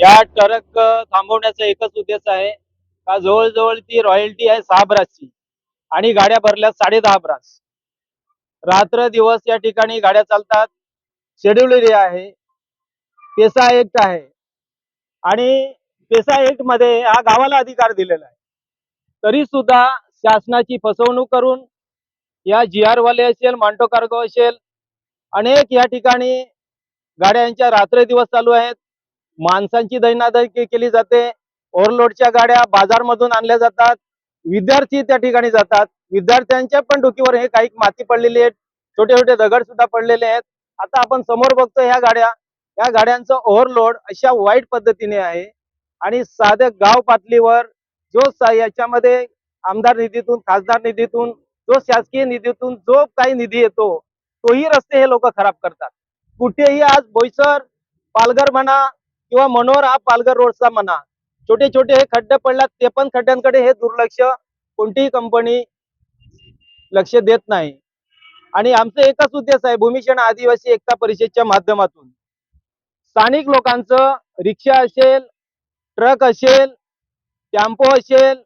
या ट्रक थांबवण्याचा एकच उद्देश आहे का जवळजवळ ती रॉयल्टी आहे सहा ब्रासची आणि गाड्या भरल्या साडे दहा ब्रास. रात्र दिवस या ठिकाणी गाड्या चालतात. शेड्यूल एरिया आहे. पेसा एक्ट आहे. आणि पेसा एक्टमध्ये हा गावाला अधिकार दिलेला आहे. तरी सुद्धा शासनाची फसवणूक करून या जी आर वाले असेल मांटो कार्गो असेल अनेक या ठिकाणी गाड्यांच्या रात्र दिवस चालू आहेत. माणसांची दैनादय केली जाते. ओव्हरलोडच्या गाड्या बाजारमधून आणल्या जातात. विद्यार्थी त्या ठिकाणी जातात. विद्यार्थ्यांच्या पण डोकीवर हे काही माती पडलेली आहे छोटे छोटे दगड सुद्धा पडलेले आहेत. आता आपण समोर बघतो ह्या गाड्या. या गाड्यांचं ओव्हरलोड अशा वाईट पद्धतीने आहे. आणि साध्या गाव पातळीवर जो याच्यामध्ये आमदार निधीतून खासदार निधीतून जो शासकीय निधीतून जो काही निधी येतो तोही रस्ते हे लोक खराब करतात. कुठेही आज बोईसर पालघर म्हणा किंवा मनोहर हा पालघर रोडचा म्हणा. छोटे छोटे हे खड्डे पडल्यात ते पण खड्ड्यांकडे हे दुर्लक्ष कोणतीही कंपनी लक्ष देत नाही. आणि आमचं एकच उद्देश आहे भूमिक्षण आदिवासी एकता परिषदच्या माध्यमातून. स्थानिक लोकांचं रिक्षा असेल ट्रक असेल टेम्पो असेल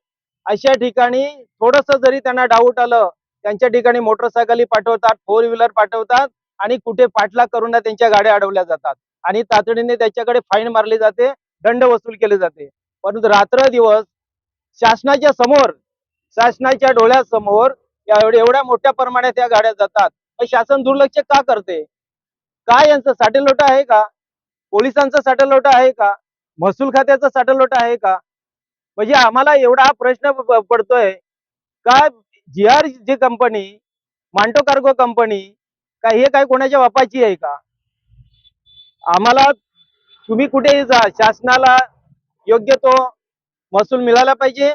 अशा ठिकाणी थोडस जरी त्यांना डाऊट आलं त्यांच्या ठिकाणी मोटरसायकली पाठवतात फोर व्हीलर पाठवतात आणि कुठे पाठलाग करून त्यांच्या गाड्या अडवल्या जातात. आणि तातडीने त्याच्याकडे फाईन मारली जाते दंड वसूल केले जाते. परंतु रात्र दिवस शासनाच्या समोर शासनाच्या डोळ्यासमोर एवढ्या मोठ्या प्रमाणात या गाड्या जातात. मग शासन दुर्लक्ष का करते? काय यांचं साठेलोटा आहे का? पोलिसांचं साठेलोटा आहे का? महसूल खात्याचा साठेलोटा आहे का? म्हणजे आम्हाला एवढा हा प्रश्न पडतोय. का जी आर जी कंपनी मांटो कार्गो कंपनी का हे काय कोणाच्या बापाची आहे का? आम्हाला तुम्ही कुठेही जा शासनाला योग्य तो महसूल मिळाला पाहिजे.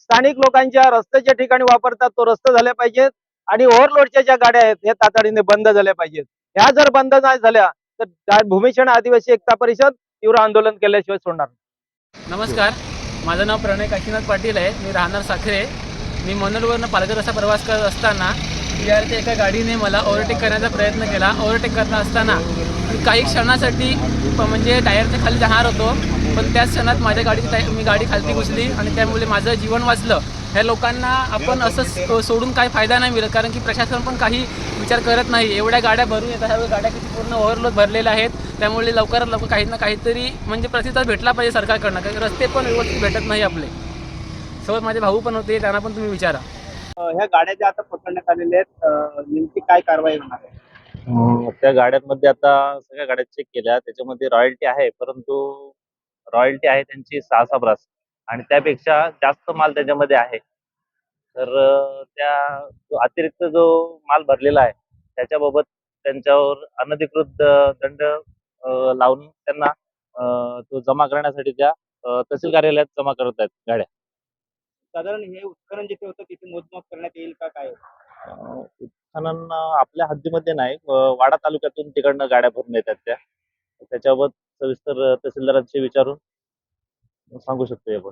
स्थानिक लोकांच्या रस्त्याच्या ठिकाणी वापरतात तो रस्ता झाल्या पाहिजेत. आणि ओव्हरलोडच्या ज्या गाड्या आहेत हे तातडीने बंद झाल्या पाहिजेत. ह्या जर बंद नाही झाल्या तर त्या भूमिक्षण आदिवासी एकता परिषद तीव्र आंदोलन केल्याशिवाय सोडणार नमस्कार. माझं नाव प्रणय काशीनाथ पाटील आहे. मी राहणार साखरे. मी मनोरवरनं पालघर असा प्रवास करत असताना बिहारच्या एका गाडीने मला ओव्हरटेक करण्याचा प्रयत्न केला. ओव्हरटेक करत असताना काही क्षणासाठी प- म्हणजे टायरच्या खाली जाणार होतो पण त्याच क्षणात माझ्या गाडीची टाय मी गाडी खालती घुसली आणि त्यामुळे माझं जीवन वाचलं. ह्या लोकांना आपण असं सोडून काही फायदा नाही मिळत कारण की प्रशासन पण काही विचार करत नाही. एवढ्या गाड्या भरून येतात ह्या गाड्या किती पूर्ण ओव्हरलोड भरलेल्या आहेत. त्यामुळे लवकरात लवकर काही ना काहीतरी म्हणजे प्रतिसाद भेटला पाहिजे सरकारकडनं कारण रस्ते पण व्यवस्थित भेटत नाही आपले. सोबत माझे भाऊ पण होते त्यांना पण तुम्ही विचारा. ह्या गाड्या ज्या आता पकडण्यात आलेल्या आहेत नेमकी काय कारवाई होणार आहे? त्या गाड्यांमध्ये आता सगळ्या गाड्या चेक केल्या. त्याच्यामध्ये रॉयल्टी आहे परंतु रॉयल्टी आहे त्यांची सहा सहा ब्रास आणि त्यापेक्षा जास्त माल त्याच्यामध्ये आहे. तर त्या जो अतिरिक्त जो माल भरलेला आहे त्याच्याबाबत त्यांच्यावर अनधिकृत दंड लावून त्यांना तो जमा करण्यासाठी त्या तहसील कार्यालयात जमा करत आहेत गाड्या. साधारण हे उत्खनन जिथे होतं तिथे मोजमाप करण्यात येईल का काय? उत्खनन आपल्या हद्दीमध्ये नाही. वाडा तालुक्यातून तिकडनं गाड्या भरून येतात त्या. त्याच्याबाबत सविस्तर तहसीलदारांशी विचारून सांगू शकतो आपण.